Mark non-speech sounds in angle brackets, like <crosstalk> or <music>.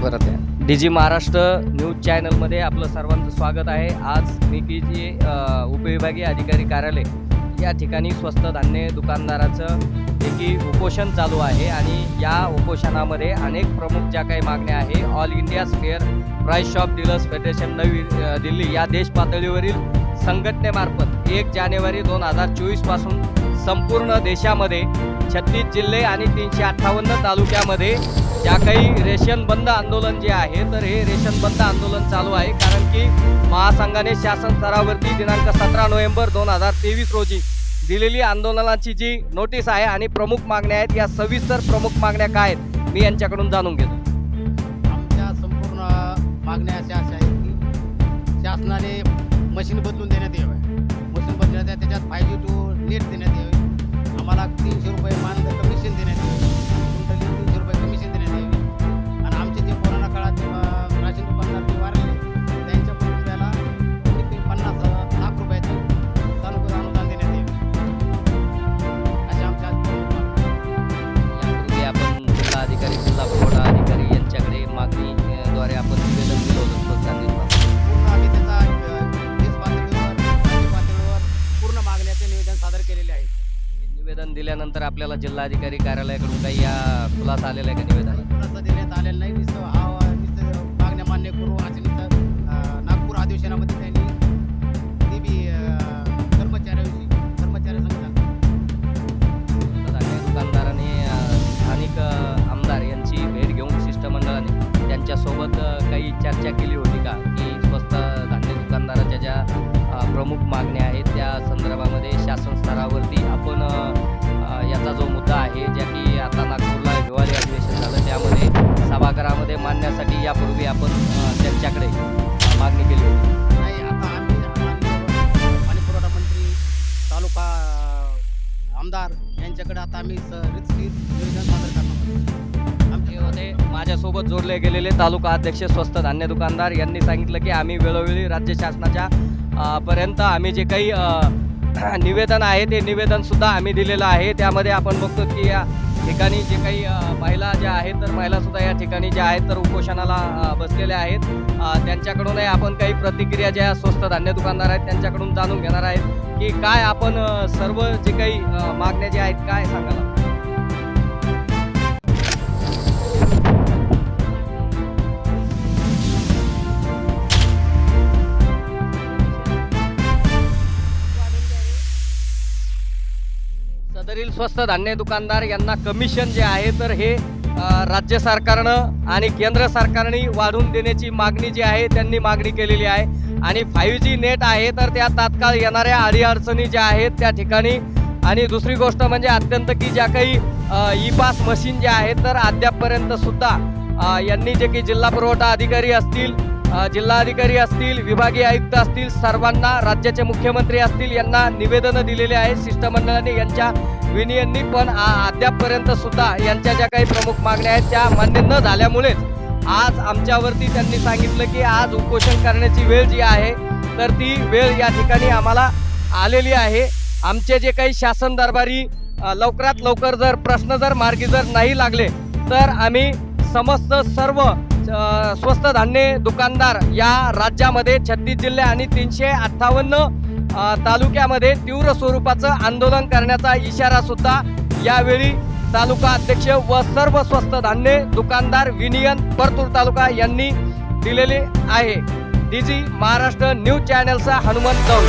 परत आहे. D G Maharashtra news चॅनलमध्ये आपलं सर्वांचं स्वागत आहे. आज मी की जी उपविभागीय अधिकारी कार्यालय या ठिकाणी स्वस्त धान्य दुकानदाराचं एकी उपोषण चालू आहे आणि या उपोषणामध्ये अनेक प्रमुख ज्या काही मागण्या आहे all India fair price shop dealers federation नवी दिल्ली या देश पातळीवरील संघटनेमार्फत एक जानेवारी दोन हजार चोवीसपासून संपूर्ण देशामध्ये छत्तीस जिल्हे आणि तीनशे अठ्ठावन्न तालुक्यामध्ये ज्या काही रेशन बंद आंदोलन जे आहे तर हे रेशन बंद आंदोलन चालू आहे. कारण की महासंघाने शासन स्तरावरती दिनांक सतरा नोव्हेंबर दोन हजार तेवीस रोजी दिलेली आंदोलनाची जी नोटीस आहे आणि प्रमुख मागण्या आहेत या सविस्तर प्रमुख मागण्या काय आहेत मी यांच्याकडून जाणून घेतो. आमच्या संपूर्ण मागण्या अशा अशा आहेत की शासनाने मशीन बदलून देण्यात याव्या मशीन बदलण्यात त्याच्यात फायव्ह जी टू नेट देण्यात यावे. निवेदन दिल्यानंतर आपल्याला जिल्हाधिकारी कार्यालयाकडून काही या खुलासा आलेला आहे का निवेदनात? खुलासा देण्यात आलेला नाही. नुसतं हा नुसतं मागण्या मान्य करू असे नुसतं नागपूर अधिवेशनामध्ये त्यांनी ते बी अ, कर्मचाऱ्याविषयी कर्मचारी संघटना दुकानदाराने अ, स्थानिक अ, आमदार यांची भेट घेऊन शिष्टमंडळाने त्यांच्यासोबत अ, काही चर्चा केली होती का? की स्वस्त धान्य दुकानदाराच्या ज्या अ, प्रमुख मागण्या आहेत यापूर्वी आपण त्यांच्याकडे मागणी केली होती. नाही आता आम्ही माननीय पाणी पुरवठा मंत्री तालुका आमदार यांच्याकडे आता आम्ही रितसर निवेदन सादर करणार. हे होते माझ्यासोबत जोडले गेलेले तालुका अध्यक्ष स्वस्त धान्य दुकानदार. यांनी सांगितलं की आम्ही वेळोवेळी राज्य शासनाच्या पर्यंत आम्ही जे काही <clears throat> निवेदन आहे ते निवेदन सुद्धा आम्ही दिलेलं आहे. त्यामध्ये आपण बघतो की या ठिकाणी जे काही महिला ज्या आहेत तर महिला सुद्धा या ठिकाणी ज्या आहेत तर उपोषणाला बसलेल्या आहेत. त्यांच्याकडूनही आपण काही प्रतिक्रिया ज्या स्वस्त धान्य दुकानदार आहेत त्यांच्याकडून जाणून घेणार आहेत की काय आपण सर्व जे काही मागण्या ज्या आहेत काय सांगाल? स्वस्त धान्य दुकानदार यांना कमिशन जे आहे तर हे राज्य सरकारनं आणि केंद्र सरकारने वाढवून देण्याची मागणी जी आहे त्यांनी मागणी केलेली आहे. आणि फाईव्ह जी नेट आहे तर त्या तात्काळ येणाऱ्या अडीअडचणी ज्या आहेत त्या ठिकाणी. आणि दुसरी गोष्ट म्हणजे अत्यंत की ज्या काही ई पास मशीन ज्या आहेत तर अद्यापपर्यंत सुद्धा यांनी जे की जिल्हा पुरवठा अधिकारी असतील जिल्हाधिकारी असतील विभागीय आयुक्त असतील सर्वांना राज्याचे मुख्यमंत्री असतील यांना निवेदनं दिलेले आहेत. शिष्टमंडळाने यांच्या विनयांनी पण आ- अद्यापपर्यंत सुद्धा यांच्या ज्या काही प्रमुख मागण्या आहेत त्या मान्य न झाल्यामुळेच आज आमच्यावरती त्यांनी सांगितलं की आज उपोषण करण्याची वेळ जी आहे तर ती वेळ या ठिकाणी आम्हाला आलेली आहे. आमचे जे काही शासन दरबारी लवकरात लवकर जर प्रश्न जर मार्गी जर नाही लागले तर आम्ही समस्त सर्व स्वस्त धान्य दुकानदार या राज्यामध्ये छत्तीस जिल्हे आणि तीनशे अठ्ठावन्न तालुक्यामध्ये तीव्र स्वरूपाचं आंदोलन करण्याचा इशारा सुद्धा यावेळी तालुका अध्यक्ष व सर्व स्वस्त धान्य दुकानदार विनियन परतूर तालुका यांनी दिलेले आहे. डीजी महाराष्ट्र न्यूज चॅनलचा हनुमंत गौड